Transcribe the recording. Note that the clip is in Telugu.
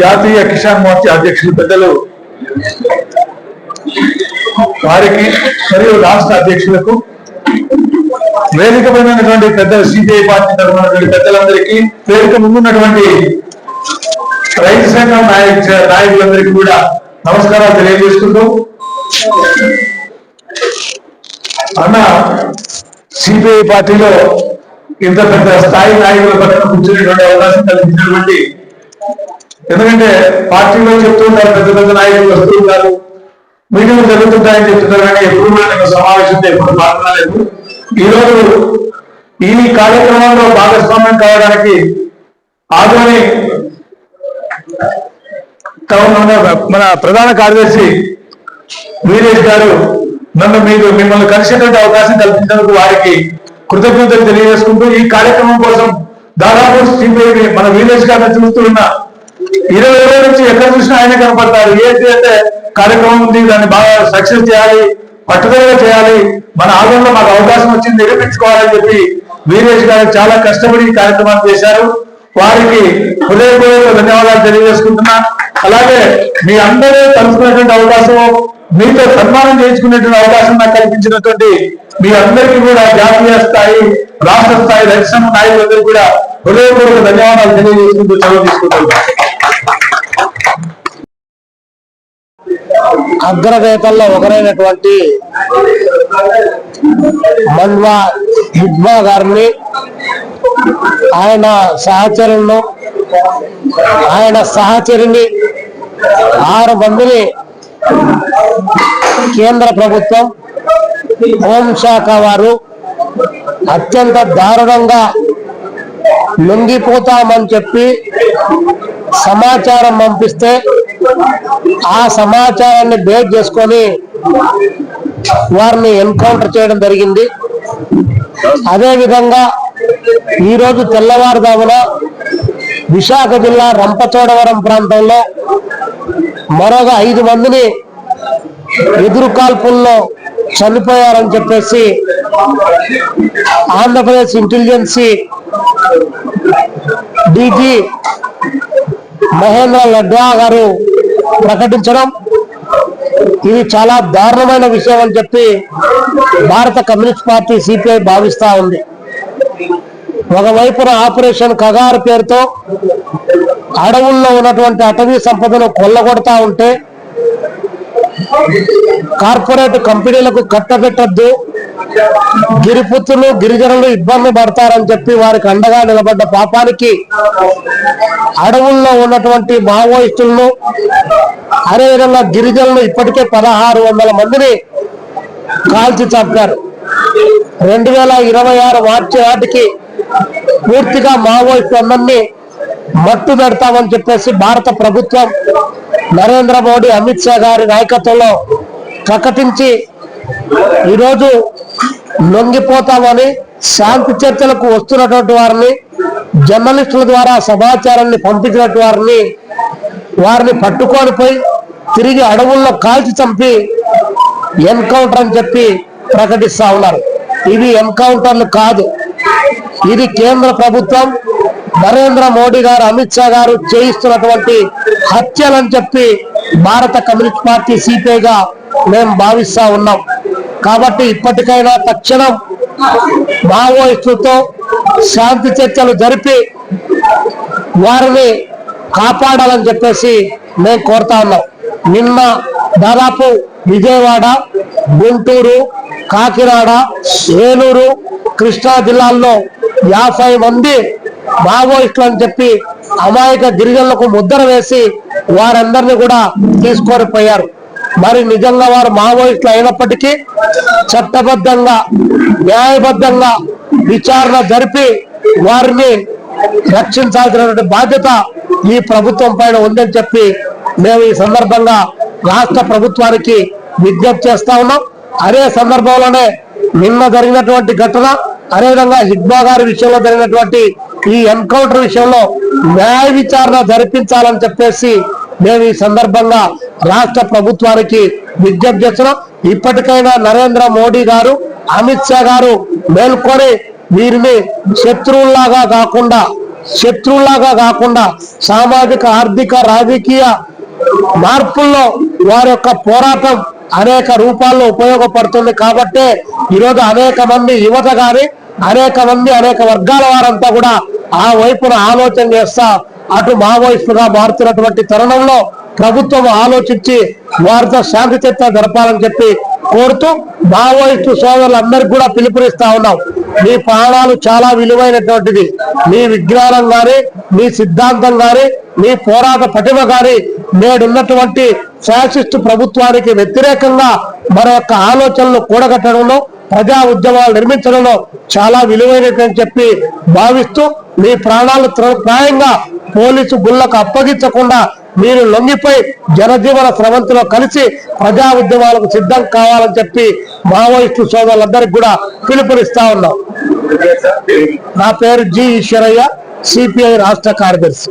జాతీయ కిసాన్ మోర్చా అధ్యక్షులు పెద్దలు వారికి మరియు రాష్ట్ర అధ్యక్షులకు వేదికమైనటువంటి పెద్ద సిపిఐ పార్టీ తరఫున పెద్దలందరికీ వేదిక ముందున్నటువంటి రైతు సంఘం నాయక నాయకులందరికీ కూడా నమస్కారాలు తెలియజేసుకుంటూ అన్న సిపిఐ పార్టీలో ఇంత పెద్ద స్థాయి నాయకుల పక్కన కూర్చునేటువంటి అవకాశం కల్పించినటువంటి ఎందుకంటే పార్టీలో చెప్తుంటారు పెద్ద పెద్ద నాయకులు వస్తుంటారు మీటింగ్లు జరుగుతుంటాయని చెప్తున్నారు కానీ ఎప్పుడు నాకు సమావేశంతో ఎప్పుడు మాట్లాడలేదు ఈ రోజు ఈ కార్యక్రమంలో భాగస్వామ్యం కావడానికి ఆదోని టౌన్ మన ప్రధాన కార్యదర్శి వీరేష్ గారు నన్ను మీరు మిమ్మల్ని కలిసేటువంటి అవకాశం కల్పించినందుకు వారికి కృతజ్ఞతలు తెలియజేసుకుంటూ ఈ కార్యక్రమం కోసం దాదాపు సిపిఐ మన విలేజ్ గారిని చూస్తున్న ఇరవై రోజుల నుంచి ఎక్కడ చూసినా ఆయన కనపడతారు ఏదైతే కార్యక్రమం ఉంది దాన్ని బాగా సక్సెస్ చేయాలి పట్టుదలగా చేయాలి. మన ఆలయంలో మాకు అవకాశం వచ్చింది నిరూపించుకోవాలని చెప్పి వీరేష్ గారు చాలా కష్టపడి కార్యక్రమాలు కార్యక్రమాన్ని చేశారు. వారికి హృదయపూర్వక ధన్యవాదాలు తెలియజేసుకుంటున్నా. అలాగే మీ అందరూ కలుసుకునేటువంటి అవకాశం మీతో సన్మానం చేయించుకునేటువంటి అవకాశం నాకు కల్పించినటువంటి మీ అందరికీ కూడా జాతీయ స్థాయి రాష్ట్ర స్థాయి రైతు సంఘ కూడా హృదయపూర్వక ధన్యవాదాలు తెలియజేసుకుంటూ చదువు తీసుకుంటున్నాను. అగ్రనేతల్లో ఒకరైనటువంటి మన్వా హిడ్మా గారిని ఆయన సహచరులను ఆయన సహచరిని ఆరు మందిని కేంద్ర ప్రభుత్వం హోంశాఖ వారు అత్యంత దారుణంగా లొంగిపోతామని చెప్పి సమాచారం పంపిస్తే ఆ సమాచారాన్ని బేస్ చేసుకొని వారిని ఎన్కౌంటర్ చేయడం జరిగింది. అదేవిధంగా ఈరోజు తెల్లవారుదామున విశాఖ జిల్లా రంపచోడవరం ప్రాంతంలో మరొక ఐదు మందిని ఎదురు కాల్పుల్లో చనిపోయారని చెప్పేసి ఆంధ్రప్రదేశ్ ఇంటెలిజెన్సీ డీజీ మహేంద్ర లడ్డా గారు ప్రకటించడం. ఇది చాలా దారుణమైన విషయం అని చెప్పి భారత కమ్యూనిస్ట్ పార్టీ సిపిఐ భావిస్తా ఉంది. ఒకవైపున ఆపరేషన్ కగారు పేరుతో అడవుల్లో ఉన్నటువంటి అటవీ సంపదను కొల్లగొడతా ఉంటే కార్పొరేట్ కంపెనీలకు కట్టబెట్టద్దు. గిరిపుత్రులు గిరిజనులు ఇబ్బంది పడతారని చెప్పి వారికి అండగా నిలబడ్డ పాపానికి అడవుల్లో ఉన్నటువంటి మావోయిస్టులను అదేవిధంగా గిరిజనులు ఇప్పటికే పదహారు వందల మందిని కాల్చి చంపారు. రెండు వేల ఇరవై ఆరు మార్చి నాటికి పూర్తిగా మావోయిస్టు అందరినీ మట్టు పెడతామని చెప్పేసి భారత ప్రభుత్వం నరేంద్ర మోడీ అమిత్ షా గారి నాయకత్వంలో ప్రకటించి ఈరోజు లొంగిపోతామని శాంతి చర్చలకు వస్తున్నటువంటి వారిని జర్నలిస్టుల ద్వారా సమాచారాన్ని పంపించినటువంటి వారిని వారిని పట్టుకొని పోయి తిరిగి అడవుల్లో కాల్చి చంపి ఎన్కౌంటర్ అని చెప్పి ప్రకటిస్తా ఉన్నారు. ఇవి ఎన్కౌంటర్లు కాదు. ఇది కేంద్ర ప్రభుత్వం నరేంద్ర మోడీ గారు అమిత్ షా గారు చేయిస్తున్నటువంటి హత్యలని చెప్పి భారత కమ్యూనిస్ట్ పార్టీ సిపిఐగా మేము భావిస్తా ఉన్నాం. కాబట్టి ఇప్పటికైనా తక్షణం మావోయిస్టులతో శాంతి చర్చలు జరిపి వారిని కాపాడాలని చెప్పేసి మేము కోరుతా ఉన్నాం. నిన్న దాదాపు విజయవాడ గుంటూరు కాకినాడ ఏలూరు కృష్ణా జిల్లాల్లో యాభై మంది మావోయిస్టులు అని చెప్పి అమాయక గిరిజనులకు ముద్ర వేసి వారందరినీ కూడా తీసుకొని పోయారు. మరి నిజంగా వారు మావోయిస్టులు అయినప్పటికీ చట్టబద్ధంగా న్యాయబద్ధంగా విచారణ జరిపి వారిని రక్షించాల్సినటువంటి బాధ్యత ఈ ప్రభుత్వం పైన ఉందని చెప్పి మేము ఈ సందర్భంగా రాష్ట్ర ప్రభుత్వానికి విజ్ఞప్తి చేస్తా ఉన్నాం. అదే సందర్భంలోనే నిన్న జరిగినటువంటి ఘటన అదేవిధంగా హిడ్బా గారి విషయంలో జరిగినటువంటి ఈ ఎన్కౌంటర్ విషయంలో న్యాయ విచారణ జరిపించాలని చెప్పేసి మేము ఈ సందర్భంగా రాష్ట్ర ప్రభుత్వానికి విజ్ఞప్తి చేస్తున్నాం. ఇప్పటికైనా నరేంద్ర మోడీ గారు అమిత్ షా గారు మేల్కొని వీరిని శత్రువుల్లాగా కాకుండా శత్రువులాగా కాకుండా సామాజిక ఆర్థిక రాజకీయ మార్పుల్లో వారి యొక్క పోరాటం అనేక రూపాల్లో ఉపయోగపడుతుంది కాబట్టే ఈరోజు అనేక మంది యువత గాని అనేక మంది అనేక వర్గాల వారంతా కూడా ఆ వైపున ఆలోచన చేస్తా అటు మావోయిస్టులుగా మారుతున్నటువంటి తరుణంలో ప్రభుత్వం ఆలోచించి వారితో శాంతి చర్చ జరపాలని చెప్పి కోరుతూ మావోయిస్టు సోదరులందరికీ కూడా పిలుపునిస్తా ఉన్నాం. మీ ప్రాణాలు చాలా విలువైనటువంటిది. మీ విజ్ఞానం గాని మీ సిద్ధాంతం గాని మీ పోరాట పటిమ గాని నేడున్నటువంటి ఫ్యాసిస్ట్ ప్రభుత్వానికి వ్యతిరేకంగా మన యొక్క ఆలోచనలు కూడగట్టడంలో ప్రజా ఉద్యమాలు నిర్మించడంలో చాలా విలువైనదని చెప్పి భావిస్తూ మీ ప్రాణాలు ప్రాయంగా పోలీసు గుళ్ళకు అప్పగించకుండా మీరు లొంగిపోయి జనజీవన స్రవంతిలో కలిసి ప్రజా ఉద్యమాలకు సిద్ధం కావాలని చెప్పి మావోయిస్టు సోదరులందరికీ కూడా పిలుపునిస్తా ఉన్నాం. నా పేరు జి ఈశ్వరయ్య సిపిఐ రాష్ట్ర కార్యదర్శి.